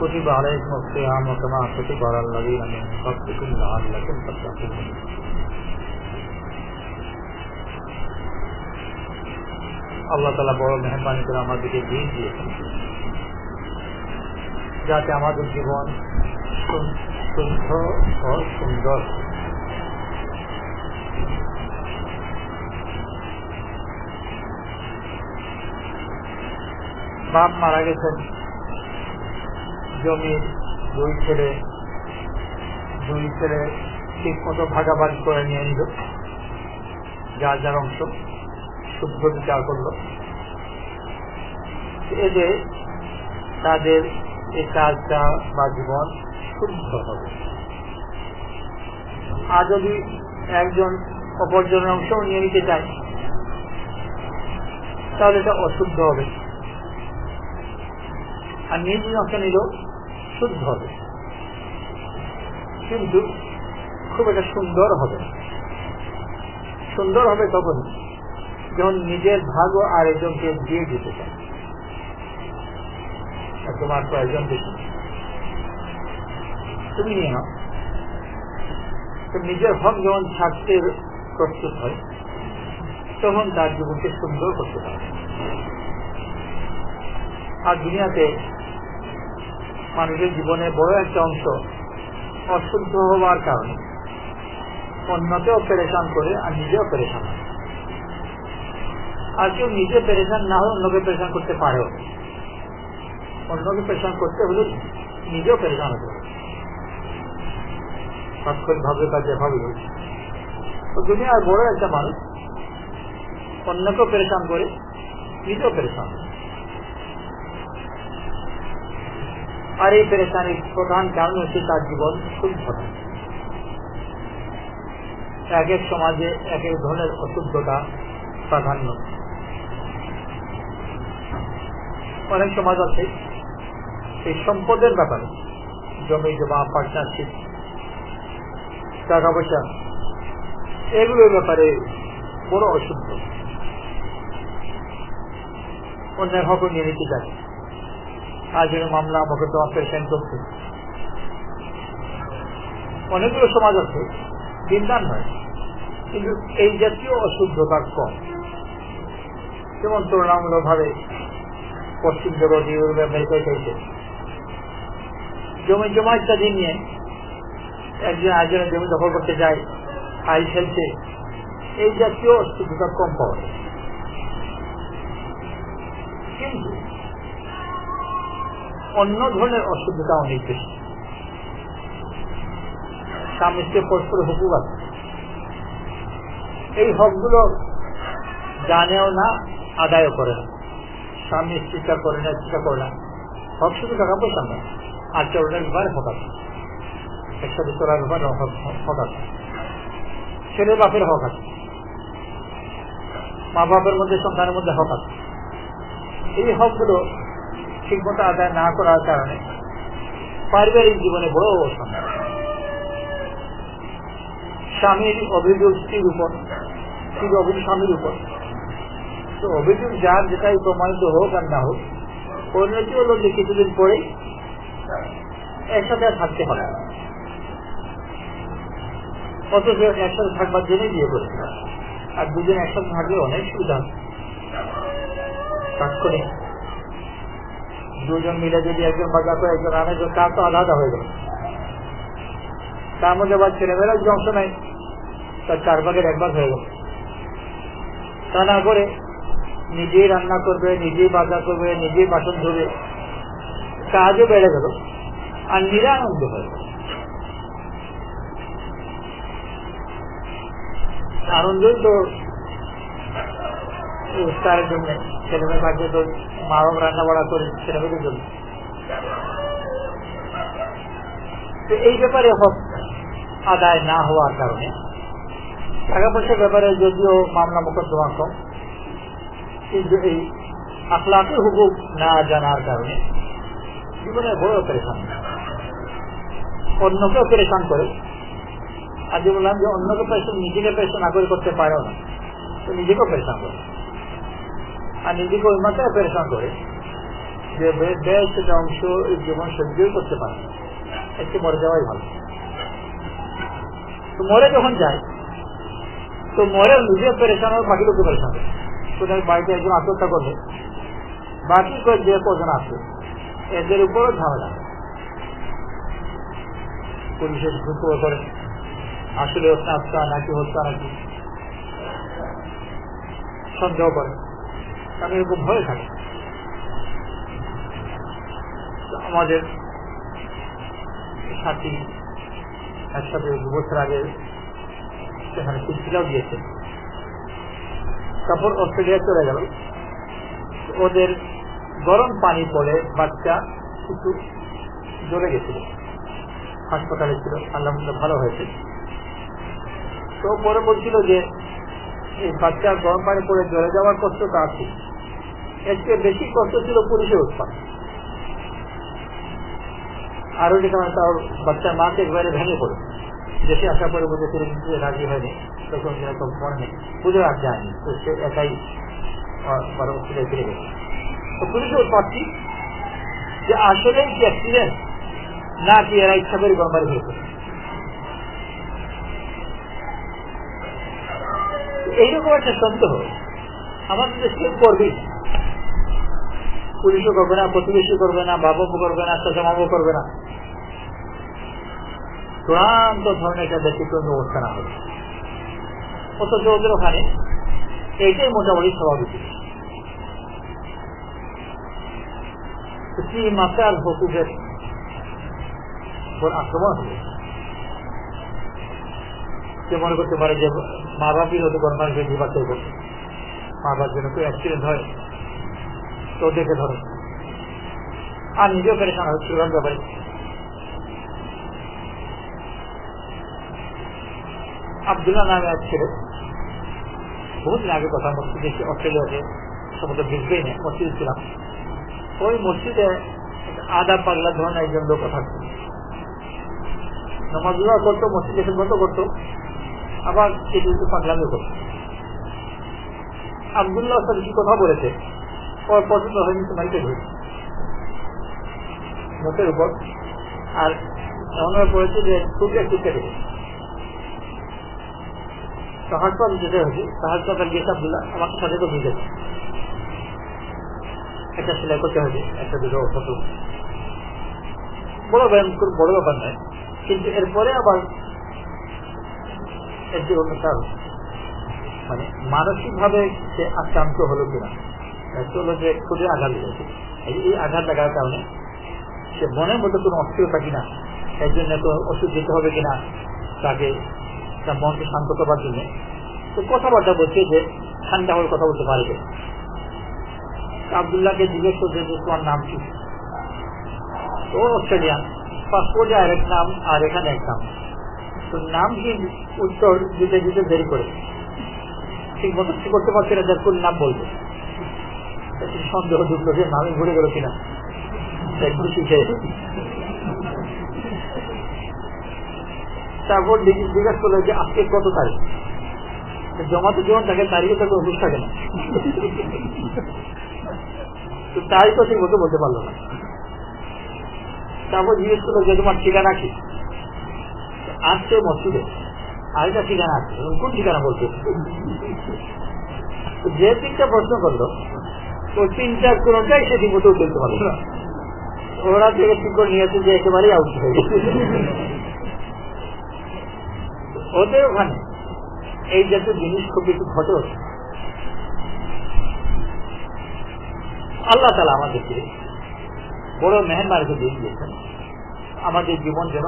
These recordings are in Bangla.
كتب عليكم الصيام كما كتب على الذين من قبلكم لعلكم تتقون আল্লাহ তালা বড় মেহরবানি করে আমাদেরকে দিন দিয়েছেন যাতে আমাদের জীবন শুদ্ধ ও সুন্দর বাপ মারা গেছেন। জমির দুই ছেলে দুই ছেলে ঠিক মতো ভাগাভাগি করে নিয়ে নিল। যার যার অংশ শুদ্ধ বিচার করল। এতে তাদের এই কাজটা বা জীবন শুদ্ধ হবে। আর যদি একজন অপরজনের অংশ নিয়ে নিতে চায়, তাহলে এটা অশুদ্ধ হবে। আর নিজ অংশ নিল শুদ্ধ হবে। কিন্তু খুব একটা সুন্দর হবে সুন্দর হবে তখন যখন নিজের ভাগও আরেকজনকে দিয়ে দিতে চায়। তোমার প্রয়োজন বেশি। তুমি নিয়ে নাও। তো নিজের হক যখন ছাড়তে প্রস্তুত হয়, তখন তার জীবনকে সুন্দর করতে পারে আর দুনিয়াতে মানুষের জীবনে বড় একটা অংশ অশুদ্ধ হওয়ার কারণে। অন্যকেও পেরেশান করে আর নিজেও পেরেশান হয়। আর কেউ নিজে পেরেশান না হয়ে অন্যকে পেরেশান করতে পারেও। অন্যকে পেরেশান করতে হলে নিজেও পেরেশান হতে হবে। তাৎক্ষণিক ভাবে বা যেভাবে বলছে। তো দুনিয়ার বড় একটা মানুষ অন্যকেও পেরেশান করে নিজেও পেরেশান আর এই পেরেশানির প্রধান কারণ হচ্ছে তার জীবন শুদ্ধতা এক এক সমাজে এক এক ধরনের অশুদ্ধতা প্রাধান্য। অনেক সমাজ আছে এই সম্পদের ব্যাপারে, জমি, জমা পার্টনারশিপ টাকা পয়সা এগুলোর ব্যাপারে বড় অশুদ্ধ। অন্যের হক নিয়ে নিতে চায় আজ মামলা মোকদ্দমা পেশেন করছে। অনেকগুলো সমাজ আছে, দিনদার নয়, কিন্তু এই জাতীয় অশুদ্ধতা কম। যেমন তুলনামূলক ভাবে পশ্চিম জগৎ ইউরোপ আমেরিকায় চলছে জমি জমা ইত্যাদি নিয়ে একজন আরেকজনের জমি দখল করতে যায়, আই খেলছে এই জাতীয় অশুদ্ধতা কম পাওয়া যায়। কিন্তু অন্য ধরনের অশুদ্ধতা অনেক বেশি। স্বামী স্ত্রী পরস্পর হুকুক আছে। এই হকগুলো জানেও না, আদায়ও করে না। স্বামী স্ত্রীটা করে না স্ত্রীটা করে না। হক শুধু টাকা পয়সা না আচরণের ব্যাপারে হক আছে। একসাথে চলার ব্যাপারে হক আছে ছেলে বাপের হক আছে। মা বাপের মধ্যে, সন্তানের মধ্যে হক আছে। এই হকগুলো ঠিকমতো আদায় না করার কারণে পারিবারিক জীবনে বড় সমস্যা স্বামীর অভিযোগ স্ত্রীর উপর, স্ত্রীর অভিযোগ স্বামীর উপর। তো অভিযোগ যার যেটাই প্রমাণিত হোক আর না হোক, পরিণতি হলো যে কিছুদিন পরে একসাথে থাকতে হবে অথচ একসাথে থাকবার জন্যই বিয়ে করেছিল আর দুজন একসাথে থাকলে অনেক সুবিধা তাৎক্ষণিক দুজন মিলে যদি একজন বাজা করে একজন আরেকজন, তার তো আলাদা হয়ে গেল তার মধ্যে আবার ছেলেমেয়েরা যদি অংশ নেয়, তার চার ভাগের এক ভাগ হয়ে গেল তা না করে নিজেই রান্না করবে, নিজেই বাজার করবে, নিজেই বাসন ধরবে কাজও বেড়ে গেল আর নিরানন্দ হয়ে গেল আনন্দই তো ইফতারের জন্য। ছেলে মেয়ে থাকবে তো মা বাবা রান্না বাড়া করে ছেলে মেয়েদের জন্য। তো এই ব্যাপারে হক আদায় না হওয়ার কারণে টাকা পয়সার ব্যাপারে যদিও মামলা মোকদ্দমা কম, কিন্তু এই আখলাকের হুকুম না জানার কারণে জীবনে বড় পরেশান অন্যকেও পরেশান করে। আজ বললাম যে অন্যকে পরেশান নিজেকে পরেশান না করে করতে পারো না, তো নিজেকেও পরেশান করে। আর নিজেকে ওই মাত্রায় পরেশান করে। যে বেশ সেটা অংশ জীবন সহ্যই করতে পারে একটু মরে যাওয়াই ভালো। তো মরে যখন যায়, তো মরে নিজে পরেশান হবে বাকি লোকে পরেশান হবে কোথায় বাড়িতে একজন আত্মহত্যা করলে, বাকি যে কজন আছে, এদের উপরও ঝামেলা। পুলিশের ঢুকো করে, আসলে হত্যা নাকি হত্যা নাকি। সন্দেহ করে। তাদের খুব ভয় থাকে। আমাদের সাথী একসাথে দু বছর আগে সেখানে চিঠিটাও দিয়েছে তারপর অস্ট্রেলিয়া চলে গেল। ওদের গরম পানি পড়ে বাচ্চা কিছু জ্বলে গেছিল। হাসপাতালে ছিল, আলহামদুলিল্লাহ ভালো হয়েছে। তো পরে বলছিল যে, এই বাচ্চা গরম পানি পড়ে জ্বলে যাওয়ার কষ্ট তো আছে। এর চেয়ে বেশি কষ্ট ছিল পুলিশের উৎপাদ আরও যেখানে তার মাকে একবারে ভেঙে পড়ে। দেশে পরে রাজি হয়নি। তখন বুঝে আর যায়নি তো সে একাই বরং ফিরে গেছে তো উৎপাদটি যে আসলে কি অ্যাক্সিডেন্ট না কি এরা ইচ্ছা করে এইরকম একটা সন্দেহ আমাদের দেশ কেউ করবেই পুলিশও করবে না প্রতিবেশী করবে না বাবু করবে না চাচামাবু করবে না। চূড়ান্ত ধরনের একটা ব্যতিক্রম ব্যবস্থা না হবে অথচ ওদের ওখানে এইটাই মোটামুটি স্বাভাবিক। কি মাত্রার হকুকের উপর আক্রমণ হবে? সে মনে করতে পারে যে মা বাপই হতে বেশি বাচ্চা করছে মা বাবার জন্য কেউ অ্যাক্সিডেন্ট হয় তো দেখে ধরে। আর নিজেও পেরেছান হয় চূড়ান্ত ব্যাপারে আবদুল্লাহ নামে এক ছেলে বহুদিন আগে কথা মসজিদে অস্ট্রেলিয়াতে সমুদ্র বুঝবেই না মসজিদ ছিলাম। ওই মসজিদে আদা পাগলা ধরনের একজন লোক থাকতো নামাজুল্লাহ করতো, মসজিদে খেদমত করতো, আবার কিছু কিছু পাগলামিও করতো। আবদুল্লাহ সাথে কি কথা বলেছে? পছন্দ হয়নি উপর আর এমনভাবে পড়েছে যে দেবে। হয়েছে গিয়েছে আবদুল্লাহ আমাকে সাথে তো একটা সেলাই করতে হয়েছে একটা দুটো বড় ব্যায়াম বড় ব্যাপার নয়। কিন্তু এরপরে আবার এর যে মানে মানসিক ভাবে সে আক্রান্ত হলো কিনা? যে খুবই আঘাত লেগেছে এই আঘাত লাগার কারণে সে মনের মধ্যে কোনো অস্থিরতা কিনা এর জন্য তো ওষুধ দিতে হবে কিনা, তাকে তার মনকে শান্ত করবার জন্য। তো কথাবার্তা বলছে যে, ঠান্ডা হয়ে কথা বলতে পারবে আবদুল্লাহকে জিজ্ঞেস করছে যে, তোমার নাম কি? ও অস্ট্রেলিয়ান। পাসপোর্টে আরেক নাম আর এখানে এক নাম। তো নাম কি উত্তর দিতে দিতে দেরি করে। ঠিক মতো কি করতে পারছে না যার কোন নাম বলবে। সন্দেহ ঢুকলো যে নামে ঘুরে গেল কিনা। খুশি খেয়ে তারপর জিজ্ঞাসা করল যে আজকে কত তারিখ? জমাতে যেমন থাকে তারিখে তাকে অফিস থাকে না তো তারিখও ঠিক মতো বলতে পারল না। তারপর জিজ্ঞেস করল যে তোমার ঠিকানা কি? আসছে মসজিদে। আরেকটা ঠিকানা আছে কোন ঠিকানা বলছে। যে তিনটা প্রশ্ন করল ওই তিনটার কোনটাই সে ঠিক মতো চলতে পারল না ওরা থেকে ঠিক করে নিয়েছে যে একেবারেই আউট হয়ে গেছে। ওদের ওখানে এই জাতীয় জিনিস খুব ঘটে আল্লাহ তালা আমাদেরকে বড় মেহনমারিকে দিয়ে দিয়েছেন। আমাদের জীবন যেন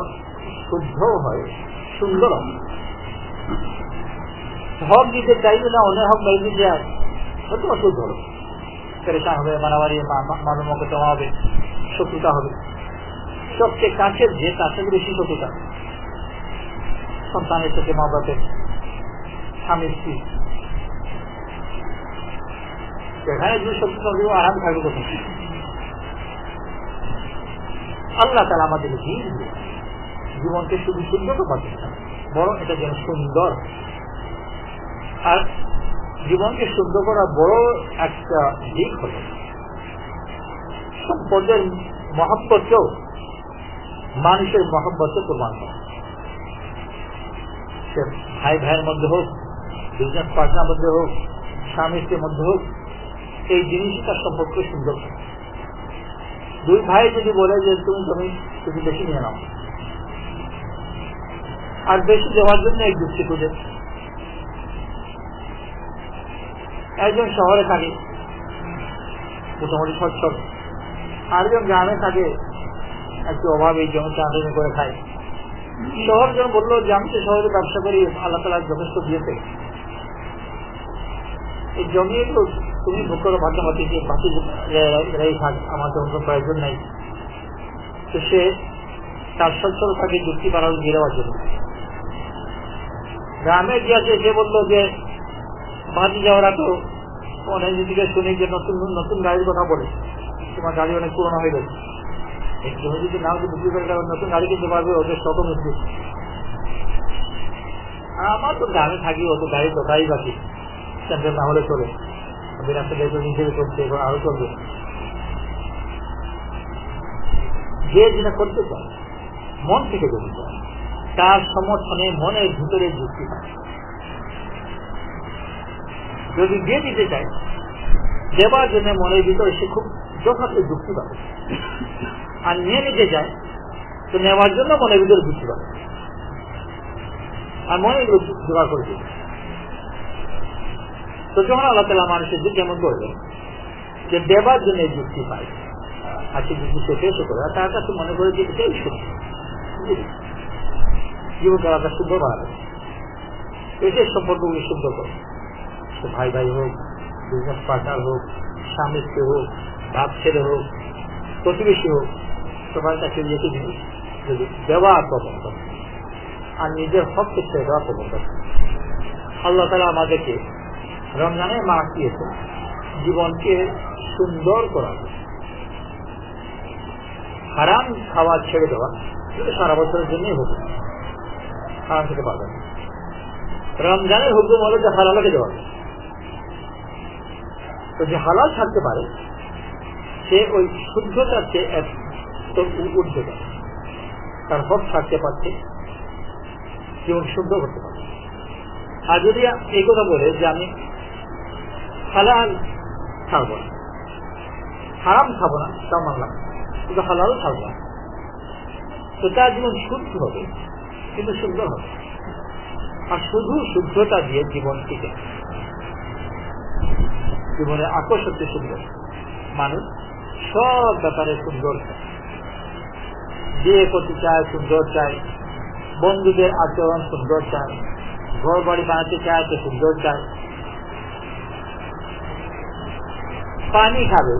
শুদ্ধ হয় সুন্দর হক দিতে চাইবে না অনেক হক বাইরে যায় তোমার শুদ্ধ হলো। পেরেশান হবে, মারামারি মানবমকতা হবে, শত্রুতা হবে। সবচেয়ে কাছের যে, তার বেশি শত্রুতা। সন্তানের সাথে মা বাপের স্বামী স্ত্রী। সেখানে যে শত্রুতা হবে আরাম থাকবে কোথায়? আল্লাহ তালা আমাদের জীবনকে শুধু সুন্দর বরং এটা যেন সুন্দর। আর জীবনকে সুন্দর করা বড় একটা দিক হল। সম্পদের মহাব্বতকেও, মানুষের মহাব্বতকে প্রমাণ করে। সে ভাই ভাইয়ের মধ্যে হোক বিজনেস পার্টনার মধ্যে হোক, স্বামী স্ত্রীর মধ্যে হোক, এই জিনিসই তার সম্পর্ক সুন্দর দুই ভাই যদি বলে যে, তুমি তুমি তুমি বেশি নিয়ে নাও। আর বেশি দেওয়ার জন্য এই যুক্তি খুঁজে একজন শহরে থাকে। মোটামুটি সচ্ছল আরেকজন গ্রামে থাকে। একটু অভাব এই জমিতে আন্দোলন করে খায়। শহর জন বলল যে আমি তো শহরে ব্যবসা করি আল্লাহ তালা যথেষ্ট দিয়েছে। এই জমি তো তুমি ভোগ করো ভাগ্যমাতি যে বাকি থাক আমার তো কোনো প্রয়োজন নেই। তো সে তার সচ্ছল থাকে যুক্তি বাড়ানো দিয়ে দেওয়ার জন্য। গ্রামে গিয়েছে সে বলল যে ভাতি যাওয়ারা তো অনেক দিকে শুনি যে নতুন নতুন গাড়ির কথা বলে। তোমার গাড়ি অনেক পুরনো হয়ে গেছে। তুমি যদি নাও বিক্রি করে নতুন গাড়ি কিনতে পারবে, ওদের শত আমার তো গ্রামে থাকি ও তো গাড়ি বাকি না হলে চলে। দেখে নিজেকে চলছে আরও চলবে। যে যেটা করতে চায়, মন থেকে যদি চায়, তার সমর্থনে মনের ভিতরে যুক্তি পায় যদি দিয়ে দিতে চায়, দেবার জন্য মনের ভিতরে সে খুব যথার্থ যুক্তি পাবে। আর নিয়ে নিতে চায়, তো নেওয়ার জন্য মনের ভিতরে যুক্তি পাবে। আর মনে এগুলো জোগাড় করে দিবে। তো যখন আল্লাহ তালা মানুষের যুক্তি এমন করবে যে দেবার জন্য যুক্তি পায়, আর সে যুক্তি সে পেশ করে আর তার কাছে মনে করে যে এটাই সত্যি। জীবন তারা শুদ্ধ বাড়াবে এটাই সম্পর্কগুলি শুদ্ধ করে। ভাই ভাই হোক বিজনেস পার্টনার হোক, স্বামী স্ত্রী হোক, বাপ ছেলে হোক, প্রতিবেশী হোক, সবার কাছে একই জিনিস যদি দেওয়া প্রবণ করে আর নিজের হক ছেড়ে দেওয়া প্রবণ করে আল্লাহ তালা আমাদেরকে রমজানের মাস দিয়েছে, জীবনকে সুন্দর করা হারাম খাওয়া ছেড়ে দেওয়া কিন্তু সারা বছরের জন্যই হবে। হারাম খেতে পারবে না। রমজানের হুকুম হলো যে হালালকে দেওয়া তো যে হালাল থাকতে পারে, সে ওই শুদ্ধতার চেয়ে এক ঊর্ধ্বে তার হক থাকতে পারছে, জীবন শুদ্ধ করতে পারছে। আর যদি এই কথা বলে যে আমি হালাল ছাড়বো না, হারাম খাব না তা মানলাম কিন্তু হালাল ছাড়বো না। তো তার জীবন শুদ্ধ হবে, কিন্তু সুন্দর হবে আর শুধু শুদ্ধতা দিয়ে জীবন টিকে। জীবনের আকর্ষণকে সুন্দর। মানুষ সব ব্যাপারে সুন্দর। বিয়ে করতে চায় সুন্দর চায়, বন্ধুদের আচরণ সুন্দর চায় ঘর বাড়ি বানাতে চায় তো সুন্দর চায়। পানি খাবে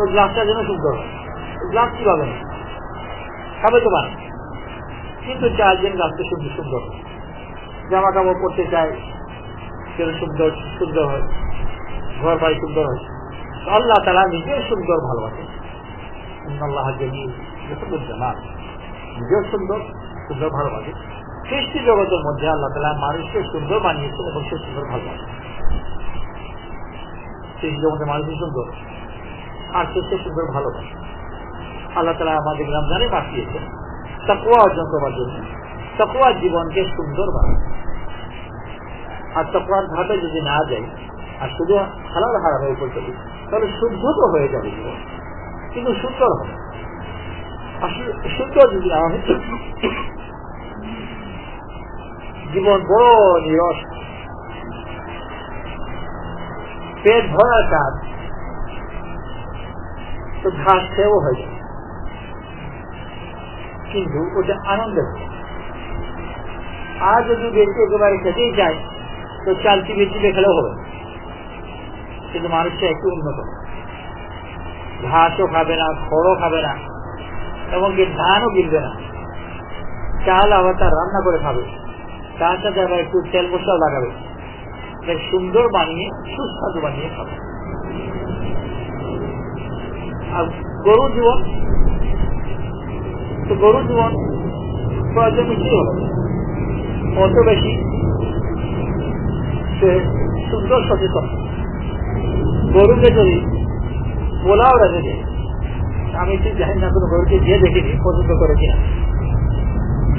ওই গ্লাসটা যেন সুন্দর হয়। গ্লাস কি পাবে না খাবে তো পানি। কিন্তু চায় যেন গ্লাসটা সুন্দর সুন্দর জামা কাপড় পরতে চায় সেটা সুন্দর সুন্দর হয়। ঘর বাড়ি সুন্দর হয় আল্লাহ তারা নিজের সুন্দর ভালোবাসে আল্লাহ নিজের সুন্দর সুন্দর ভালোবাসে সৃষ্টি জগতের মধ্যে আল্লাহ তালা মানুষকে সুন্দর বানিয়েছেন এবং সে সুন্দর ভালোবাসে সৃষ্টি জগতের মানুষের সুন্দর, আর সে সুন্দর ভালোবাসে। আল্লাহ তালা আমাদের রমজানে পাঠিয়েছেন তাকুয়া অর্জন করার জন্য তাকুয়ার জীবনকে সুন্দর বানায়। আর তাকুয়ার ধাপে যদি না যাই আর শুধু হালাল হারামের উপর চলি। তাহলে শুদ্ধ তো হয়ে যাবে কিন্তু সুন্দর হবে আসলে সুন্দর যদি না হয়, জীবন বড় নিরস। পেট ভরার কাজ। তো ঘাস খেয়েও হয়ে যাবে। কিন্তু ওটা আনন্দের আর যদি বেশি একেবারে খেতেই চায়, তো চাল চিবে চিবে খেলেও হবে। কিন্তু মানুষটা একটু উন্নত। ঘাসও খাবে না, খড়ও খাবে না, এমনকি ধানও গিলবে না। চাল আবার তার রান্না করে খাবে। তার সাথে আবার একটু তেল মশলাও লাগাবে। সুন্দর বানিয়ে, সুস্বাদু বানিয়ে খাবে। আর গরু জীবন, তো গরু জীবন প্রয়োজন মিটিয়ে হবে। অত বেশি সে সুন্দর সচেতন। গরুকে যদি পোলাও রেখে দেয় আমি ঠিক জানি না কোনো গরুকে দিয়ে দেখিনি, পছন্দ করে কিনা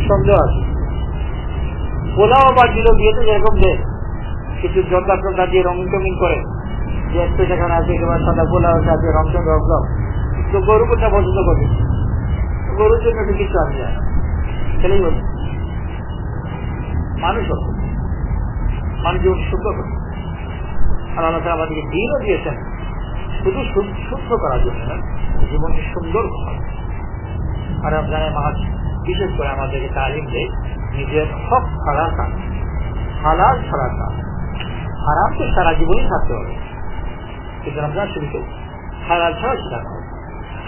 সন্দেহ আছে। পোলাও বা দিল বিয়েতে যেরকম যে কিছু জন্দা টন্দা দিয়ে রঙিন টঙিন করে। যে একটু যেখানে আছে একেবারে সাদা পোলাও আছে রংচং রংচং তো গরু কোনটা পছন্দ করবে? গরুর জন্য তো কিছু আমি যায় ছেলেই বলি মানুষ হোক মানুষ সুন্দর। হোক আল্লাহ আমাদেরকে দিনও দিয়েছেন। শুধু করার জন্য জীবনকে সুন্দর আর মাছ বিশেষ করে আমাদেরকে তালিম দেয়, নিজের কাজ হালাল কাজ হারাম তো সারা জীবনই থাকতে হবে। কিন্তু রমজান শুরুতে হালাল ছাড়া হবে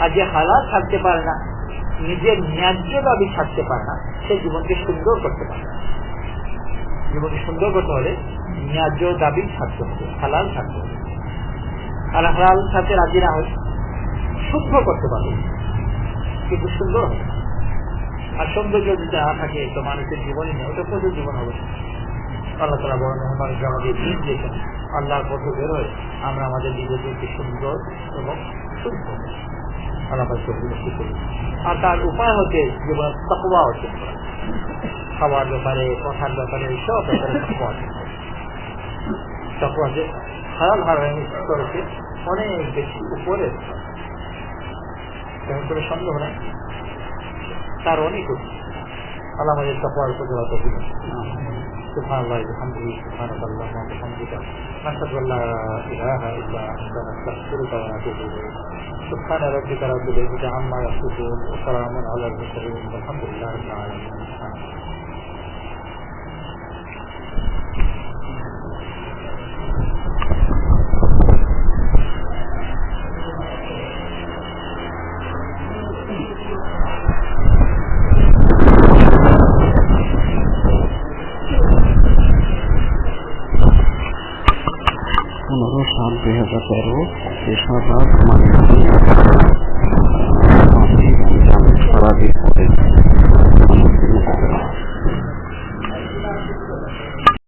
আর যে হালাল থাকতে পারে না, নিজের ন্যায্য দাবি থাকতে পারে না, সে জীবনকে সুন্দর করতে পারে না। জীবনকে সুন্দর করতে হলে ন্যায্য দাবি থাকতে হবে, হালাল থাকতে হবে। আর হালাল থাকতে রাজি না হয় শুদ্ধ করতে পারবে। কিন্তু সুন্দর হবে আর সৌন্দর্য যদি না থাকে, তো মানুষের জীবনই নেই। ওটা প্রচুর জীবন হবে। আল্লাহ তালা বড় মেহমানকে আমাদের দিন দিয়েছেন। আল্লাহর পথে বেরোয় আমরা আমাদের নিজেদেরকে সুন্দর এবং শুদ্ধ আল্লাহ করুন। আর তার উপায় হচ্ছে জীবন তকবা অর্জন করা। খাওয়ার ব্যাপারে, কথার ব্যাপারে, সব ব্যাপারে তকবা অর্জন করা। তকবা যে হারাল হারাম করেছে অনেক বেশি উপরে তেমন করে সন্দেহ নাই তার অনেক উচ্চ আল্লাহ আমাদের তকবার উপর দেওয়া তৌফিক নসিব করুন। سبحان الله وبحمده سبحانك اللهم وبحمدك نشهد ان لا اله الا انت نستغفرك ونتوب اليك سبحان ربك رب العزه عما يصفون وسلام على المرسلين والحمد لله رب العالمين කරු විශ්වාස